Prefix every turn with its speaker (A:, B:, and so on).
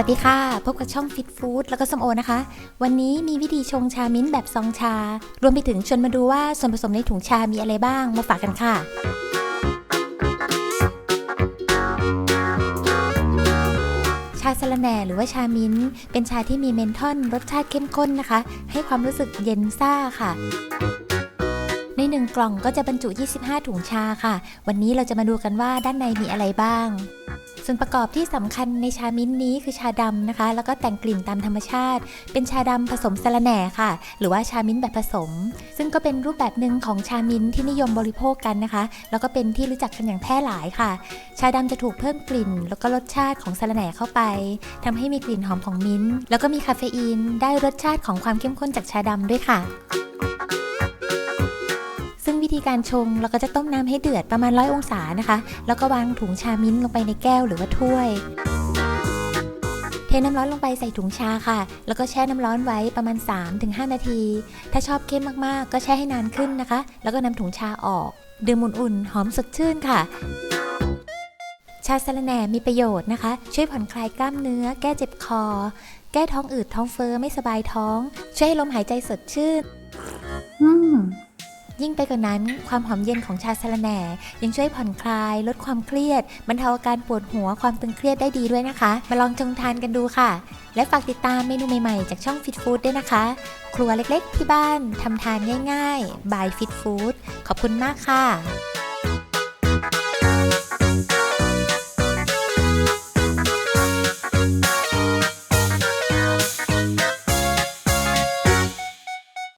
A: วัสดีค่ะ พบกับช่อง Fit Food แล้วก็สมโอนะคะ วันนี้มีวิธีชงชามิ้นท์แบบซองชา รวมไปถึงชวนมาดูว่าส่วนผสมในถุงชามีอะไรบ้างมาฝากกันค่ะ ชาสะระแหน่หรือว่าชามิ้นท์เป็นชาที่มีเมนทอนรสชาติเข้มข้นนะคะ ให้ความรู้สึกเย็นซ่าค่ะในหนึ่งกล่องก็จะบรรจุ 25 ถุงชาค่ะ วันนี้เราจะมาดูกันว่าด้านในมีอะไรบ้าง ส่วนประกอบที่สำคัญในชามิ้นนี้คือชาดำนะคะ แล้วก็แต่งกลิ่นตามธรรมชาติ เป็นชาดำผสมสะระแหน่ค่ะ หรือว่าชามิ้นแบบผสม ซึ่งก็เป็นรูปแบบหนึ่งของชามิ้นที่นิยมบริโภคกันนะคะ แล้วก็เป็นที่รู้จักกันอย่างแพร่หลายค่ะ ชาดำจะถูกเพิ่มกลิ่น แล้วก็รสชาติของสะระแหน่เข้าไปทำให้มีกลิ่นหอมของมิ้นแล้วก็มีคาเฟอีนได้รสชาติของความเข้มข้นจากชาดำด้วยค่ะ ธีการชงเราก็จะต้มน้ำให้เดือดประมาณร้อยองศานะคะ แล้วก็วางถุงชามิ้นลงไปในแก้วหรือว่าถ้วย เทน้ำร้อนลงไปใส่ถุงชาค่ะ แล้วก็แช่น้ำร้อนไว้ประมาณ 3-5 นาที ถ้าชอบเข้มมากๆ ก็แช่ให้นานขึ้นนะคะ แล้วก็นำถุงชาออก ดื่มอุ่นๆหอมสดชื่นค่ะชาสะระแหน่มีประโยชน์นะคะ ช่วยผ่อนคลายกล้ามเนื้อ แก้เจ็บคอ แก้ท้องอืดท้องเฟ้อไม่สบายท้อง ช่วยให้ลมหายใจสดชื่น
B: อืม
A: ยิ่งไปกว่านั้น ความหอมเย็นของชาสะระแหน่ ยังช่วยผ่อนคลาย ลดความเครียดบรรเทาอาการปวดหัวความตึงเครียดได้ดีด้วยนะคะ มาลองชงทานกันดูค่ะ และฝากติดตามเมนูใหม่ๆ จากช่องฟิตฟู้ดด้วยนะคะ ครัวเล็กๆ ที่บ้านทำทานง่ายๆบายฟิตฟู้ดขอบคุณมากค่ะ